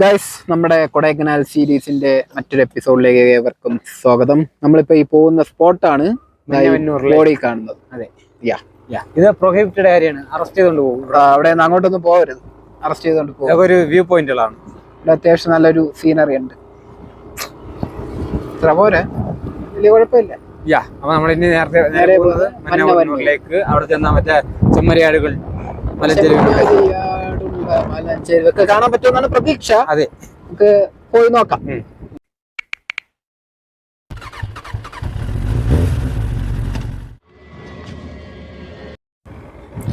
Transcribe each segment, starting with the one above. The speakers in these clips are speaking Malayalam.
ഗൈസ് നമ്മുടെ കൊടൈക്കനാൽ സീരീസിന്റെ മറ്റൊരു എപ്പിസോഡിലേക്ക് ഏവർക്കും സ്വാഗതം. നമ്മളിപ്പോ ഈ പോകുന്ന സ്പോട്ടാണ് ബോഡി കാണുന്നത്. അതെ. യാ ഇത് പ്രൊഹിബിറ്റഡ് ഏരിയയാണ് അറസ്റ്റ് ചെയ്തുകൊണ്ട് പോകും അവിടെ നിന്ന് അങ്ങോട്ടൊന്നും പോകരുത്. അറസ്റ്റ് ചെയ്തുകൊണ്ട് പോകും. ഒരു വ്യൂ പോയിന്റുകളാണ് ഇവിടെ അത്യാവശ്യം നല്ലൊരു സീനറി ഉണ്ട്. ഇത്ര പോരെ? വലിയ കുഴപ്പമില്ല. യാ അപ്പൊ നമ്മൾ ഇനി നേരത്തെ നേരെ പോകുന്നത് അവിടെ ചെന്നാൽ മറ്റേ ചെമ്മരിയാടുകൾ മലഞ്ചെരുവുകൾ കാണാൻ പറ്റുമെന്നാണ് പ്രതീക്ഷ. അതെ. നമുക്ക് പോയി നോക്കാം.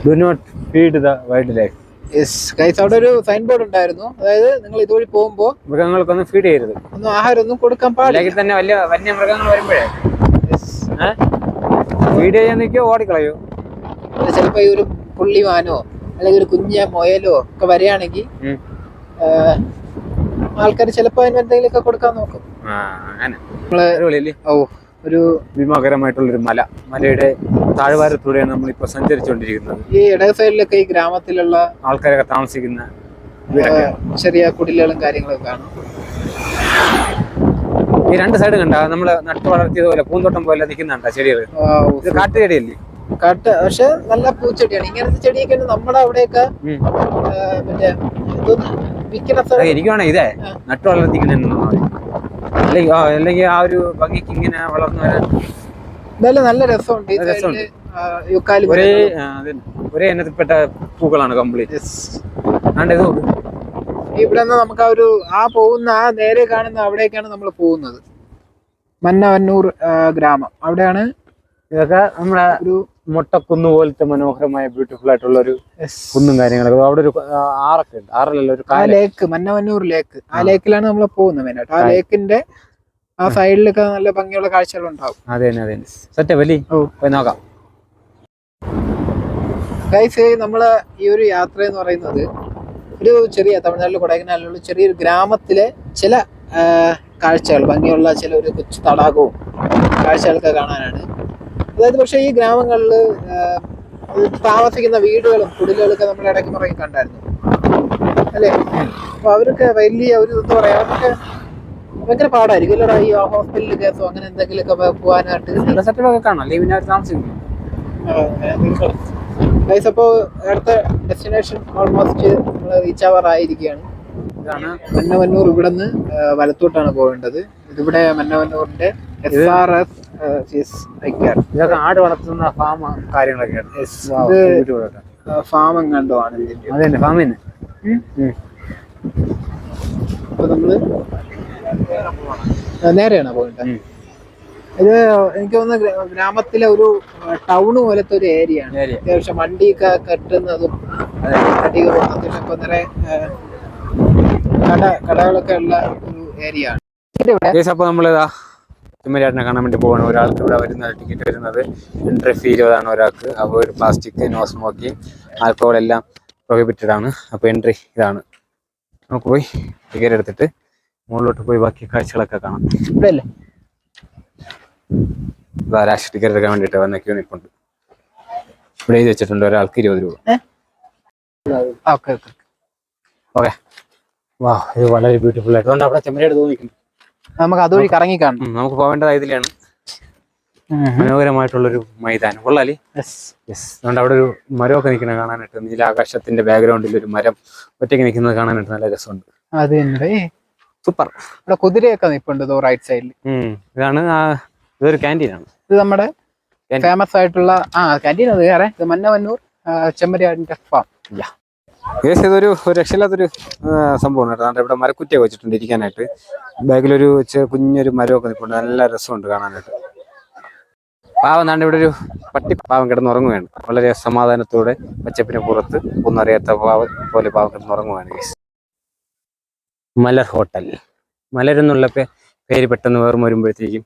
Do not feed the wildlife yes guys അവിടെ ഒരു സൈൻ ബോർഡ് ഉണ്ടായിരുന്നു. അതായത് നിങ്ങൾ ഇതുവഴി പോകുമ്പോൾ മൃഗങ്ങൾക്കൊന്നും ഫീഡ് ചെയ്യരുത്. ഒന്നും ആഹാരം ഒന്നും കൊടുക്കാൻ പാടില്ല. തന്നെ വലിയ വന്യ മൃഗങ്ങൾ വരുമ്പോഴേ. ഫീഡ് ചെയ്യാൻ നിൽക്കോ ഓടിക്കളയോ? ചിലപ്പോ ഈ ഒരു പുള്ളിമാനോ അല്ലെങ്കിൽ ഒരു കുഞ്ഞ മൊയലോ ഒക്കെ വരികയാണെങ്കിൽ. ആൾക്കാർ ചിലപ്പോ അതിന് എന്തെങ്കിലുമൊക്കെ കൊടുക്കാൻ നോക്കും. നമ്മൾ ഓ ഒരു ഭീമാകരമായിട്ടുള്ളൊരു മല. മലയുടെ താഴ്വാരത്തിലൂടെയാണ് നമ്മൾ ഇപ്പൊ സഞ്ചരിച്ചുകൊണ്ടിരിക്കുന്നത്. ഈ ഇട സൈഡിലൊക്കെ ഈ ഗ്രാമത്തിലുള്ള ആൾക്കാരൊക്കെ താമസിക്കുന്ന ചെറിയ കുടിലുകളും കാര്യങ്ങളൊക്കെ കാണും. ഈ രണ്ട് സൈഡ് കണ്ട നമ്മൾ നട്ടു വളർത്തിയതുപോലെ പൂന്തോട്ടം പോലെ നിൽക്കുന്നുണ്ടോ ചെടികൾ ഇത് കാട്ടുചെടിയല്ലേ? കാട്ട് പക്ഷെ നല്ല പൂച്ചെടിയാണ്. ഇങ്ങനത്തെ ചെടിയൊക്കെ നമ്മുടെ അവിടെയൊക്കെ. മറ്റേ ഇതൊന്ന് വിൽക്കുന്ന അത് സ്ഥലം. എനിക്ക് വേണം ഇതേ. നട്ടു വളർത്തിക്കുന്ന അല്ലെങ്കിൽ ആ, അല്ലെങ്കിൽ ആ ഒരു ഭംഗിക്ക് ഇങ്ങനെ വളർന്നു വരാൻ എന്തായാലും നല്ല രസമുണ്ട്. ഒരേ. ഒരേ ഇനത്തിൽപ്പെട്ട പൂക്കളാണ് കംപ്ലീറ്റ് ആണ്ട് ഇത് നോക്ക്. ഇവിടെ നിന്ന് നമുക്ക് ആ ഒരു ആ പോകുന്ന ആ നേരെ കാണുന്ന അവിടേക്കാണ് നമ്മൾ പോകുന്നത്. മന്നവന്നൂർ ഗ്രാമം. അവിടെയാണ് ഇതൊക്കെ നമ്മുടെ ഒരു മുട്ടക്കുന്ന് പോലത്തെ മനോഹരമായ ബ്യൂട്ടിഫുൾ ആയിട്ടുള്ള ഒരു കുന്നും കാര്യങ്ങളൊക്കെ. അവിടെ ഒരു ആറൊക്കെ ഉണ്ട് ആറല്ലല്ലോ ഒരു ആ ലേക്ക് മന്നവന്നൂർ ലേക്ക് ആ ലേക്കിലാണ് നമ്മൾ പോകുന്നത് മെയിനായിട്ട് ആ. ലേക്കിന്റെ ആ സൈഡിലൊക്കെ നല്ല ഭംഗിയുള്ള കാഴ്ചകൾ ഉണ്ടാവും. അതെ അതെ സെറ്റ് വലി നോക്കാം. ഗൈസ് നമ്മൾ ഈ ഒരു യാത്ര എന്ന് പറയുന്നത് ഒരു ചെറിയ തമിഴ്നാട്ടിൽ കൊടൈക്കനാലിലുള്ള ചെറിയൊരു ഗ്രാമത്തിലെ ചില കാഴ്ചകൾ ഭംഗിയുള്ള ചില ഒരു കൊച്ചു തടാകവും കാഴ്ചകളൊക്കെ കാണാനാണ്. അതായത് പക്ഷേ ഈ ഗ്രാമങ്ങളിൽ താമസിക്കുന്ന വീടുകളും കുടിലുകളൊക്കെ നമ്മൾ ഇടയ്ക്ക് പറയും കണ്ടായിരുന്നു. അല്ലേ? അപ്പൊ അവരൊക്കെ വലിയ ഒരു എന്താ പറയാ അവർക്ക് ഭയങ്കര പാടായിരിക്കും. അല്ലടാ ഈ ഹോസ്പിറ്റലിൽ കേസോ അങ്ങനെ എന്തെങ്കിലുമൊക്കെ പോകാനായിട്ട് ഒക്കെ കാണാം. ലീവിന് അവർ താമസിക്കുന്നു ഗൈസ് അപ്പോൾ അടുത്ത ഡെസ്റ്റിനേഷൻ ഓൾമോസ്റ്റ് നമ്മൾ റീച്ച് ആവാറായിരിക്കുകയാണ് ഇതാണ്. മന്നവന്നൂർ ഇവിടെ നിന്ന് വലത്തോട്ടാണ് പോകേണ്ടത് ഇതിവിടെ മന്നവന്നൂരിന്റെ എസ് ആർ എസ് ഇതൊക്കെ ആട് വളർത്തുന്ന ഫാം കാര്യങ്ങളൊക്കെയാണ്. ഫാം എങ്ങാണ്ടോ ആണ് ഇതിന്റെ അത് തന്നെ ഫാം തന്നെ. അപ്പൊ നമ്മൾ ആ, നേരെയാണോ ഇത് എനിക്ക് തോന്നുന്ന ഗ്രാമത്തിലെ ഒരു ടൗൺ പോലത്തെ ഒരു ഏരിയ ആണ്. അത്യാവശ്യം വണ്ടിയൊക്കെ കെട്ടുന്നതും. വണ്ടിയൊക്കെ പോകുന്നതും ഇപ്പൊ നിറയെ കട കടകളൊക്കെ ഉള്ള ഒരു ഏരിയ ആണ്. അപ്പൊ ഇവിടെ ഇതാ ചെമ്മരിയാട്ടിനെ കാണാൻ വേണ്ടി പോകണം ഒരാൾക്ക് ഇവിടെ വരുന്ന ടിക്കറ്റ് വരുന്നത്. എൻട്രി ഫീ ഇരുപതാണ് ഒരാൾക്ക്. അപ്പോൾ ഒരു പ്ലാസ്റ്റിക് നോ സ്മോക്കിംഗ് ആൽക്കഹോൾ എല്ലാം പ്രൊഹിബിറ്റഡ് ആണ്. അപ്പോൾ എൻട്രി ഇതാണ്. നമുക്ക് പോയി ടിക്കറ്റ് എടുത്തിട്ട് മുകളിലോട്ട് പോയി ബാക്കി കാഴ്ചകളൊക്കെ കാണാം. ഇവിടെ അല്ലേ ഇതാ രാഷ്ട്രീയ ടിക്കറ്റ് എടുക്കാൻ വേണ്ടിയിട്ട് വന്ന ക്യൂ നിൽപ്പുണ്ട് ഇവിടെ എഴുതി വെച്ചിട്ടുണ്ട് ഒരാൾക്ക് ഇരുപത് രൂപ. Okay okay. ഓക്കെ. വാ ഇത് വളരെ ബ്യൂട്ടിഫുൾ ആയിട്ട്. അതുകൊണ്ട് അവിടെ ചെമ്മരിയാട് തോന്നിക്കുന്നു. നമുക്ക് അതുവഴി കറങ്ങി കാണാം നമുക്ക് പോകേണ്ടത് ഇതിലാണ് മനോഹരമായിട്ടുള്ളൊരു മൈതാനം. കൊള്ളാലേ? അതുകൊണ്ട് അവിടെ ഒരു മരമൊക്കെ നിൽക്കുന്നത് കാണാനായിട്ട് നീലാകാശത്തിന്റെ ബാക്ക്ഗ്രൗണ്ടിൽ ഒരു മരം ഒറ്റയ്ക്ക് നിൽക്കുന്നത് കാണാനായിട്ട് നല്ല രസമുണ്ട്. അത് സൂപ്പർ ഇവിടെ കുതിരയൊക്കെ നിൽപ്പുണ്ട് റൈറ്റ് സൈഡിൽ ഇതാണ് ഇതൊരു ക്യാന്റീൻ ആണ്. ഇത് നമ്മുടെ ഫേമസ് ആയിട്ടുള്ള ആ ക്യാന്റീൻ അത് വേറെ. ഇത് മന്നവന്നൂർ ചെമ്മരിയാടിന്റെ ഫാം യെസ് ഇതൊരു രക്ഷയില്ലാത്തൊരു സംഭവമാണ് കേട്ടോ. ഇവിടെ മരക്കുറ്റിയൊക്കെ വെച്ചിട്ടുണ്ട് ഇരിക്കാനായിട്ട് ബാക്കിലൊരു കുഞ്ഞൊരു മരമൊക്കെ നിൽപ്പുണ്ട് നല്ല രസമുണ്ട് കാണാനായിട്ട്. പാവം നാണ്ട് ഇവിടെ ഒരു പട്ടി പാവം കിടന്നുറങ്ങുകയാണ്. വളരെ സമാധാനത്തോടെ പച്ചപ്പിന് പുറത്ത് ഒന്നും അറിയാത്ത പാവം പോലെ പാവം കിടന്നുറങ്ങുകയാണ് ഗേസ്. മലർ ഹോട്ടൽ. മലർ എന്നുള്ള പേര് പെട്ടെന്ന് ഓർമ്മ വരുമ്പോഴത്തേക്കും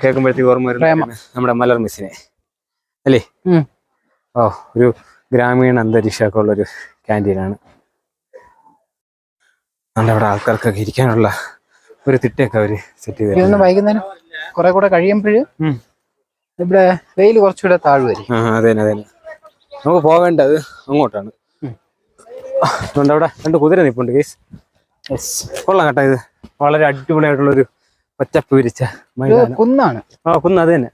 കേൾക്കുമ്പോഴത്തേക്കും കേൾക്കുമ്പോഴത്തേക്ക് ഓർമ്മ വരുമ്പോഴത്തേക്കും നമ്മുടെ മലർ മിസ്സിനെ. അല്ലേ? ഓ ഒരു ഗ്രാമീണ അന്തരീക്ഷമൊക്കെ ഉള്ളൊരു ക്യാന്റീനാണ് നമ്മുടെ ഇവിടെ ആൾക്കാർക്കൊക്കെ ഇരിക്കാനുള്ള ഒരു തിട്ടയൊക്കെ അവർ സെറ്റ് ചെയ്ത് വൈകുന്നേരം കുറെ കൂടെ കഴിയുമ്പോഴും ഇവിടെ വെയിൽ കുറച്ചുകൂടെ താഴ്വരി അതെ അതെ നമുക്ക് പോകേണ്ടത് അങ്ങോട്ടാണ്. അതുകൊണ്ട് അവിടെ രണ്ട് കുതിര നിപ്പുണ്ട് കേസ് കൊള്ളാം കേട്ടോ ഇത്. വളരെ അടിപൊളിയായിട്ടുള്ളൊരു പച്ചപ്പ് വിരിച്ച കുന്നാണ്. ആ കുന്ന് അത് തന്നെ.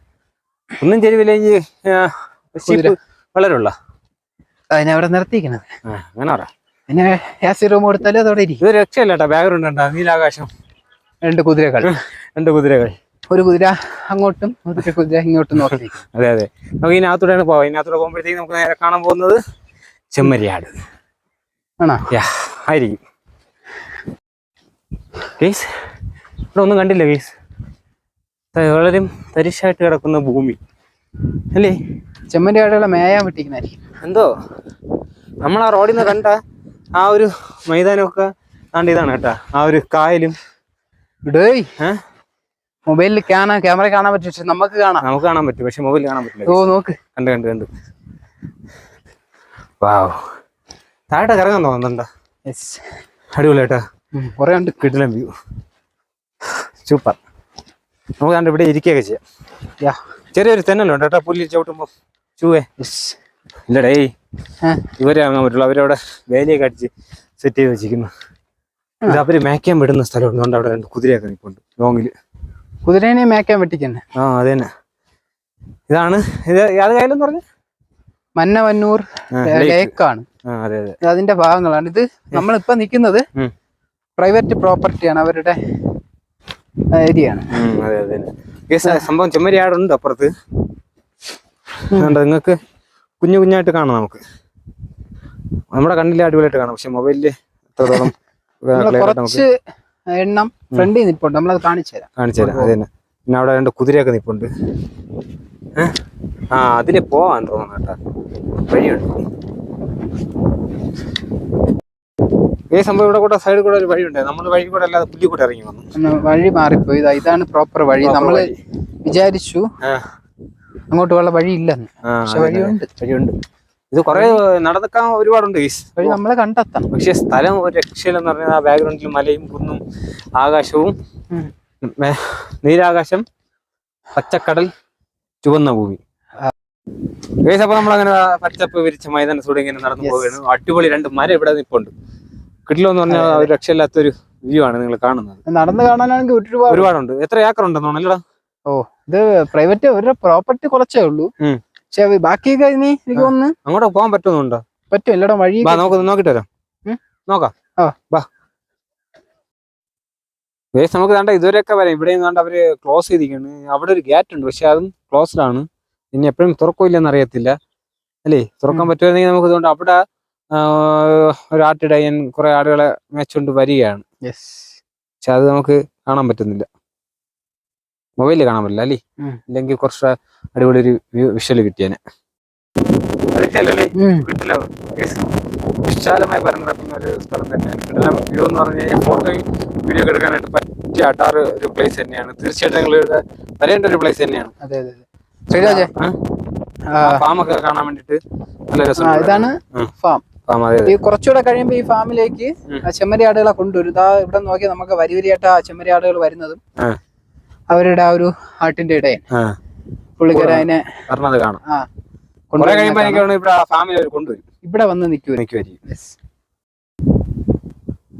കുന്നും ചെരുവിലേക്ക് വളരുള്ള വളരെ ഉള്ള അതിനെ അവിടെ നിർത്തിയിരിക്കണത്. അങ്ങനെ പറ. പിന്നെ എ സി റൂം കൊടുത്താലും അതവിടെ ഇരിക്കും. ഇത് രക്ഷയല്ല കേട്ടോ. ബാക്ക്ഗ്രൗണ്ട് ഉണ്ടോ നീലാകാശം. രണ്ട് കുതിരകൾ. രണ്ട് കുതിരകൾ. ഒരു കുതിര അങ്ങോട്ടും ഒരു കുതിര ഇങ്ങോട്ടും നോക്കി. അതെ അതെ. നമുക്ക് ഇതിനകത്തൂടെയാണ് പോവാം. ഇതിനകത്തൂടെ പോകുമ്പോഴത്തേക്ക് നമുക്ക് നേരെ കാണാൻ പോകുന്നത് ചെമ്മരിയാട്. ആണോ? യാ ആയിരിക്കും. കേസ് ഇവിടെ ഒന്നും കണ്ടില്ല കേസ് വളരെ തരിശായിട്ട് കിടക്കുന്ന ഭൂമി. അല്ലേ? ചെമ്മന്റെ ആടുകളെ മേയാൻ വിട്ടിരിക്കുന്നതായിരിക്കും. എന്തോ? നമ്മൾ ആ റോഡിൽ നിന്ന് കണ്ട ആ ഒരു മൈതാനമൊക്കെ ആണ്ട് ഇതാണ് കേട്ടാ. ആ ഒരു കായലും. ഇടേയ്? മൊബൈലിൽ കാണാൻ ക്യാമറ കാണാൻ പറ്റും പക്ഷെ നമുക്ക് കാണാം. നമുക്ക് കാണാൻ പറ്റും പക്ഷെ മൊബൈൽ കാണാൻ പറ്റില്ല ഓ നോക്ക്. കണ്ട് കണ്ട് കണ്ട്. വാവ്. താഴെ കറങ്ങാൻ തോന്നുന്നുണ്ടോ യെസ് അടിപൊളിയായിട്ടാ കുറെ ഉണ്ട് കിടിലം വ്യൂ സൂപ്പർ നമുക്ക് കണ്ട് ഇവിടെ ഇരിക്കുകയൊക്കെ ചെയ്യാം. യാ. ചെറിയൊരു തെന്നലുണ്ട് കേട്ടോ പുല്ലി ചവിട്ടുമ്പോൾ യെസ്. ഇല്ലടേ? ഇവരെ പറ്റുള്ളൂ അവരവിടെ വേലിയൊക്കെ അടിച്ച് സെറ്റ് ചെയ്ത് വെച്ചിരിക്കുന്നു. ഇത് അവർ മേക്കാൻ വിടുന്ന സ്ഥലമുണ്ട്. അതുകൊണ്ട് അവിടെ രണ്ട് കുതിരയൊക്കെ നിൽപ്പുണ്ട്. ലോങ്ങിൽ. കുതിരേനെ മേക്കാൻ വെട്ടിക്കന്നെ. ആ അത് തന്നെ ഇതാണ്. ഇത് അത് കയ്യിലെന്ന് പറഞ്ഞു? മന്നവന്നൂർ. ലേക്കാണ്. അതെ അതെ. അതിന്റെ ഭാഗങ്ങളാണ്. ഇത് നമ്മളിപ്പോ നിൽക്കുന്നത് പ്രൈവറ്റ് പ്രോപ്പർട്ടിയാണ്. അവരുടെ ഏരിയ ആണ് സംഭവം ചെമ്മരിയാടുണ്ട് അപ്പുറത്ത്. അതുകൊണ്ട് നിങ്ങൾക്ക് കുഞ്ഞു കുഞ്ഞായിട്ട് കാണാം നമുക്ക്. നമ്മുടെ കണ്ണിൽ അടിപൊളിയായിട്ട് കാണാം. പക്ഷെ മൊബൈലിൽ എത്രത്തോളം കുറച്ച് എണ്ണം ഫ്രണ്ടിൽ നിൽപ്പുണ്ട് നമ്മളത് കാണിച്ചു തരാം. കാണിച്ചു തരാം. അത് തന്നെ പിന്നെ അവിടെ രണ്ട് കുതിരയൊക്കെ നിൽപ്പുണ്ട് ആ അതിന് പോവാൻ തോന്നുന്നു കേട്ടാ. വഴിയുണ്ട്. ഈ സംഭവം ഇവിടെ കൂടെ സൈഡിൽ കൂടെ ഒരു വഴിയുണ്ട്. നമ്മൾ വഴി കൂടെ അല്ലാതെ പുല്ലി കൂടെ ഇറങ്ങി വന്നു. വഴി മാറിപ്പോയി. ഇതാ ഇതാണ് പ്രോപ്പർ വഴി. നമ്മൾ നമ്മൾ വിചാരിച്ചു അങ്ങോട്ട് ഉള്ള വഴി ഇല്ലെന്ന് ആ, പക്ഷെ വഴിയുണ്ട്. വഴിയുണ്ട്. ഇത് കുറെ നടക്കാൻ ഒരുപാടുണ്ട് ഗീസ് വഴി നമ്മളെ കണ്ടെത്തണം. പക്ഷെ സ്ഥലം ഒരു രക്ഷയില്ലെന്ന് പറഞ്ഞാൽ ആ ബാക്ക്ഗ്രൗണ്ടിൽ മലയും കുന്നും ആകാശവും നീരാകാശം പച്ചക്കടൽ ചുവന്ന ഭൂമി. ഗൈസ് അപ്പൊ നമ്മളങ്ങനെ പച്ചപ്പ് വിരിച്ച മൈതാനത്തൂടെ ഇങ്ങനെ നടന്നു പോവുകയാണ്. അടിപൊളി രണ്ട് മരം ഇവിടെ നിപ്പുണ്ട്. കിട്ടില്ലെന്ന് പറഞ്ഞാൽ ഒരു രക്ഷയില്ലാത്തൊരു വ്യൂ ആണ് നിങ്ങൾ കാണുന്നത്. നടന്ന് കാണാനാണെങ്കിൽ ഒരുപാട്. ഒരുപാടുണ്ട്. എത്ര ഏക്കർ ഉണ്ടെന്ന് ഓ ഇത് പ്രൈവറ്റ് ഒരു പ്രോപ്പർട്ടി കുറച്ചേ ഉള്ളൂ. പക്ഷെ ബാക്കിയൊക്കെ ഇനി എനിക്ക് വന്ന് അങ്ങോട്ട് പോകാൻ പറ്റുന്നുണ്ടോ? പറ്റും. എല്ലായിടും വഴി നമുക്ക് നോക്കിട്ട് വരാം നോക്കാം. ഗൈസ് നമുക്ക് വേണ്ട ഇതുവരെയൊക്കെ വരാം. ഇവിടെ കണ്ട അവർ ക്ലോസ് ചെയ്തിരിക്കുന്നു അവിടെ ഒരു ഗേറ്റ് ഉണ്ട്. പക്ഷെ അതും ക്ലോസ്ഡ് ആണ്. ഇനി എപ്പോഴും തുറക്കില്ലെന്ന് അറിയത്തില്ല. അല്ലേ? തുറക്കാൻ. പറ്റുമായിരുന്നെങ്കിൽ നമുക്ക് ഇതുകൊണ്ട് അവിടെ ഒരു ആട്ടിടയൻ കുറെ ആടുകളെ മേച്ചുകൊണ്ട് വരികയാണ്. പക്ഷെ അത് നമുക്ക് കാണാൻ പറ്റുന്നില്ല. മൊബൈലിൽ കാണാൻ പറ്റില്ല അല്ലേ. ഇല്ലെങ്കിൽ കുറച്ച് അടിപൊളി ഒരു വിഷ്വൽ കിട്ടിയാന്. വിശാലമായി പരന്നിടക്കുന്ന ഒരു സ്ഥലം തന്നെയാണ് കിടലം വ്യൂ എന്ന് പറഞ്ഞു കഴിഞ്ഞാൽ ഫോട്ടോയും വീഡിയോ എടുക്കാനായിട്ട് പറ്റിയ അട്ടാറ് ഒരു പ്ലേസ് തന്നെയാണ്. തീർച്ചയായിട്ടും നിങ്ങൾ ഇവിടെ വരേണ്ട ഒരു പ്ലേസ് തന്നെയാണ്. അതെ അതെ ശ്രീരാജേ ഫാമൊക്കെ കാണാൻ വേണ്ടിട്ട് നല്ല രസം ഇതാണ് ഫാം ഈ കുറച്ചുകൂടെ കഴിയുമ്പോ ഈ ഫാമിലേക്ക് ഉം. ആ ചെമ്മരി ആടുകളെ കൊണ്ടുവരും. ഇതാ ഇവിടെ നോക്കി നമുക്ക് വരി വരിയായിട്ട് ആ ചെമ്മരിയാടുകൾ വരുന്നതും. അവരുടെ ആ ഒരു ആട്ടിന്റെ ഇടയിൽ. പുള്ളിക്കാരൻ പുള്ളിക്കാര അതിനെ കാണാം. ആ കൊണ്ടുവരും. ഇവിടെ വന്ന് നിൽക്കുമായിരിക്കും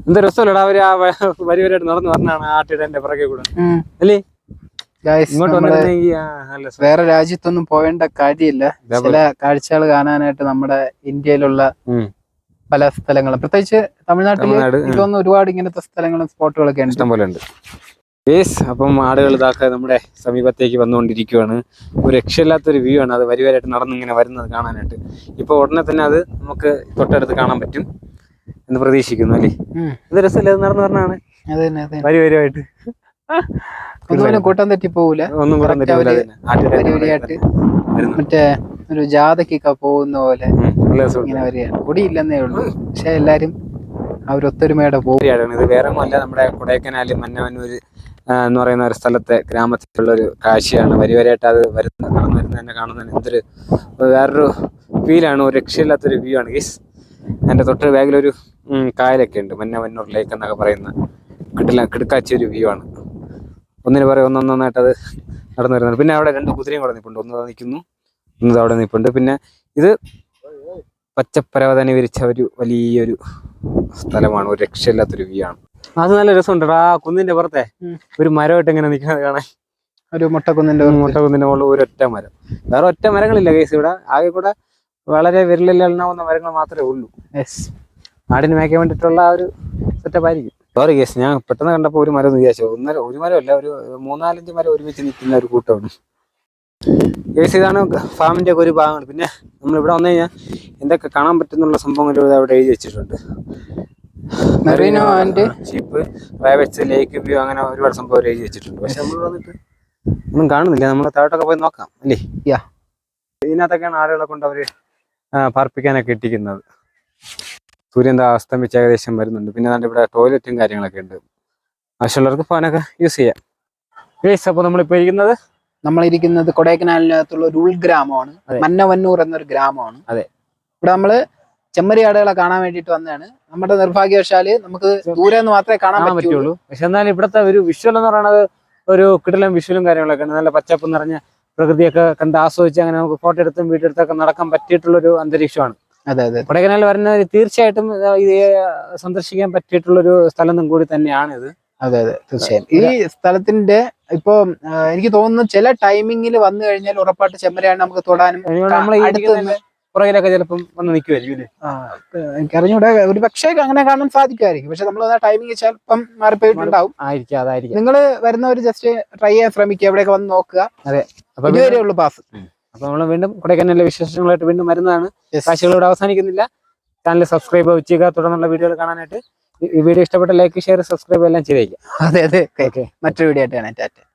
എന്ത് രസമല്ലടാ അവർ ആ വരി വരിയായിട്ട് നടന്നു പറഞ്ഞാണ് ആട്ടിടന്റെ പിറകെ കൂടെ. അല്ലേ. വേറെ രാജ്യത്തൊന്നും പോകേണ്ട കാര്യമില്ല. ചില കാഴ്ചകൾ കാണാനായിട്ട് നമ്മുടെ ഇന്ത്യയിലുള്ള പല സ്ഥലങ്ങളും. പ്രത്യേകിച്ച് തമിഴ്നാട്ടിൽ ഇതൊന്നും. ഒരുപാട് ഇങ്ങനത്തെ സ്ഥലങ്ങളും സ്പോട്ടുകളൊക്കെ ഉണ്ട്. ഇഷ്ടം പോലെ ഉണ്ട്. യേസ് അപ്പം ആടുകൾ ഇതാക്ക നമ്മുടെ സമീപത്തേക്ക് വന്നുകൊണ്ടിരിക്കുകയാണ് ഒരു രക്ഷയില്ലാത്തൊരു വ്യൂ ആണ്. അത് വരുവരായിട്ട് നടന്നിങ്ങനെ വരുന്നത് കാണാനായിട്ട്. ഇപ്പൊ ഉടനെ തന്നെ അത് നമുക്ക് തൊട്ടടുത്ത് കാണാൻ പറ്റും എന്ന് പ്രതീക്ഷിക്കുന്നു അല്ലേ. ഇത് രസമില്ല അത് നടന്നു പറഞ്ഞാണ് വരുവരുമായിട്ട് വരി ഒന്നുമില്ല കൂട്ടം തെറ്റി പോകൂല ഒന്നും കൂടെ Correct തെറ്റില്ല അവർ അതിന്. ആട്ടിടയന്റെ വരി പിറകെ വരിയായിട്ട് വരുന്നു. മറ്റേ ഒരു ജാഥക്കൊക്കെ പോകുന്ന പോലെ ഇങ്ങനെ വരികയാണ്. കൊടിയില്ലെന്നേ ഉള്ളൂ. പക്ഷെ എല്ലാരും അവരൊത്തൊരുമയുടെ ഒരു ഒത്തൊരുമയുടെ പോകും. ശരിയാണ് ഇത് വേറെ നമ്മുടെ കൊടൈക്കനാല് മന്നവന്നൂര് എന്ന് പറയുന്ന ഒരു സ്ഥലത്തെ ഗ്രാമത്തിലുള്ള ഒരു കാഴ്ചയാണ്. വരി വരിയായിട്ട് അത് വരുന്ന കടന്നു വരുന്ന തന്നെ കാണുന്നതിന് എന്തൊരു വേറൊരു ഫീലാണ് ഒരു രക്ഷയില്ലാത്തൊരു വ്യൂ ആണ്. ഗീസ് എന്റെ തൊട്ട് ബാഗിലൊരു കായലൊക്കെ ഉണ്ട്. മന്ന മന്നൂർ ലേക്ക് എന്നൊക്കെ പറയുന്ന കിട്ടില്ല കിടക്കാച്ച ഒരു വ്യൂ ആണ്. ഒന്നിന് പറയും ഒന്നൊന്നായിട്ട് അത് നടന്നു വരുന്നുണ്ട്. പിന്നെ അവിടെ രണ്ട് കുതിരയും കൂടെ നിൽപ്പുണ്ട് ഒന്ന് നിൽക്കുന്നു ഒന്ന് അവിടെ നിൽപ്പുണ്ട്. പിന്നെ ഇത് പച്ചപ്പരവതനെ വിരിച്ച ഒരു വലിയൊരു സ്ഥലമാണ്. ഒരു രക്ഷയില്ലാത്തൊരു വ്യൂ ആണ്. അത് നല്ല രസമുണ്ട് ആ കുന്നിന്റെ പുറത്തെ ഒരു മരമായിട്ട് ഇങ്ങനെ നിൽക്കുന്നത് കാണാൻ. ഒരു മുട്ടക്കുന്നിന്റെ മുട്ടക്കുന്നിന്റെ മുകളിൽ ഒരു ഒറ്റ മരം. വേറെ ഒറ്റ മരങ്ങളില്ല കേസ് ഇവിടെ. ആകെ കൂടെ വളരെ വിരലിലെണ്ണാവുന്ന മരങ്ങൾ മാത്രമേ ഉള്ളൂ. യെസ് ആടിന് മേയ്ക്കാൻ വേണ്ടിയിട്ടുള്ള ആ ഒരു സെറ്റപ്പ് ആയിരിക്കും. സോറി കേസ് ഞാൻ പെട്ടെന്ന് കണ്ടപ്പോൾ ഒരു മരം വിചാരിച്ചു. ഒന്നര ഒരു മരമല്ല ഒരു മൂന്നാലഞ്ച് മരം ഒരുമിച്ച് നിൽക്കുന്ന ഒരു കൂട്ടമാണ്. കേസ് ഇതാണ് ഫാമിന്റെ ഒക്കെ ഒരു ഭാഗമാണ് പിന്നെ നമ്മൾ ഇവിടെ വന്നു കഴിഞ്ഞാൽ എന്തൊക്കെ കാണാൻ പറ്റുന്നുള്ള സംഭവങ്ങൾ ഇവിടെ അവിടെ എഴുതി വെച്ചിട്ടുണ്ട്. Merino and sheep private lake view അങ്ങനെ ഒരുപാട് സംഭവം എഴുതി വെച്ചിട്ടുണ്ട്. പക്ഷെ നമ്മൾ വന്നിട്ട് ഒന്നും കാണുന്നില്ല. നമ്മൾ താഴോട്ടൊക്കെ പോയി നോക്കാം അല്ലേ? യാ. ഇതിനകത്തൊക്കെയാണ് ആളുകളെ കൊണ്ട് അവർ പാർപ്പിക്കാനൊക്കെ ഇട്ടിരിക്കുന്നത്. സൂര്യൻ എന്താ അസ്തമിച്ച് ഏകദേശം വരുന്നുണ്ട്. പിന്നെ നല്ല ഇവിടെ ടോയ്ലറ്റും കാര്യങ്ങളൊക്കെ ഉണ്ട്. ആവശ്യമുള്ളവർക്ക് ഫോനൊക്കെ യൂസ് ചെയ്യാം. ഗൈസ് അപ്പോൾ നമ്മളിപ്പോൾ ഇരിക്കുന്നത്? നമ്മളിരിക്കുന്നത് കൊടൈക്കനാലിനകത്തുള്ള ഒരു ഉൾഗ്രാമമാണ്. മന്നവന്നൂർ എന്നൊരു ഗ്രാമമാണ്. അതെ. ഇവിടെ നമ്മൾ ചെമ്മരിയാടുകളെ കാണാൻ വേണ്ടിയിട്ട് വന്നതാണ്. നമ്മുടെ നിർഭാഗ്യവശാൽ നമുക്ക് ദൂരെ നിന്ന് മാത്രമേ കാണാൻ പറ്റുള്ളൂ. പക്ഷെ എന്നാലും ഇവിടുത്തെ ഒരു വിഷ്വൽ എന്ന് പറയുന്നത് ഒരു കിടലും വിഷ്വലും കാര്യങ്ങളൊക്കെ ഉണ്ട്. നല്ല പച്ചപ്പ് നിറഞ്ഞ പ്രകൃതിയൊക്കെ കണ്ട് ആസ്വദിച്ച് അങ്ങനെ നമുക്ക് ഫോട്ടോ എടുത്തും വീഡിയോ എടുത്തൊക്കെ നടക്കാൻ പറ്റിയിട്ടുള്ള ഒരു അന്തരീക്ഷമാണ്. അതെ അതെ. കൊടൈക്കനാൽ വരുന്ന തീർച്ചയായിട്ടും ഇത് സന്ദർശിക്കാൻ പറ്റിയിട്ടുള്ള ഒരു സ്ഥലം കൂടി തന്നെയാണ് ഇത്. അതെ അതെ. തീർച്ചയായും. ഈ സ്ഥലത്തിന്റെ ഇപ്പൊ എനിക്ക് തോന്നുന്നു ചില ടൈമിങ്ങിൽ വന്നു കഴിഞ്ഞാൽ ഉറപ്പായിട്ട് ചെമ്മരയാണ് നമുക്ക് തൊടാനും നമ്മൾ അടുത്ത് പുറകിലൊക്കെ ചിലപ്പം വന്ന് നിൽക്കുമായിരിക്കും അല്ലേ? എനിക്കറിഞ്ഞൂടെ ഒരു പക്ഷേ അങ്ങനെ കാണാൻ സാധിക്കുമായിരിക്കും. പക്ഷെ നമ്മൾ ടൈമിങ് ചിലപ്പം മാറിപ്പോയിട്ടുണ്ടാവും. ആയിരിക്കും അതായിരിക്കും. നിങ്ങൾ വരുന്നവർ ജസ്റ്റ് ട്രൈ ചെയ്യാൻ ശ്രമിക്കുക. എവിടെയൊക്കെ വന്ന് നോക്കുക. അതെ. അപ്പൊ ഇതുവരെ ഉള്ളു പാസ് അപ്പൊ നമ്മൾ വീണ്ടും കൊടൈക്കനാലിലെ വിശേഷങ്ങളായിട്ട് വീണ്ടും വരുന്നതാണ്. കാഴ്ചകളോട് അവസാനിക്കുന്നില്ല. ചാനൽ സബ്സ്ക്രൈബ് ചെയ്യുക. തുടർന്നുള്ള വീഡിയോകൾ കാണാനായിട്ട് ഈ വീഡിയോ ഇഷ്ടപ്പെട്ട ലൈക്ക് ഷെയർ സബ്സ്ക്രൈബ് എല്ലാം ചെയ്തേക്കാം. അതെ അതെ. ഓക്കെ മറ്റൊരു വീഡിയോ ആയിട്ട് ആയിട്ടാണ് ടാറ്റ.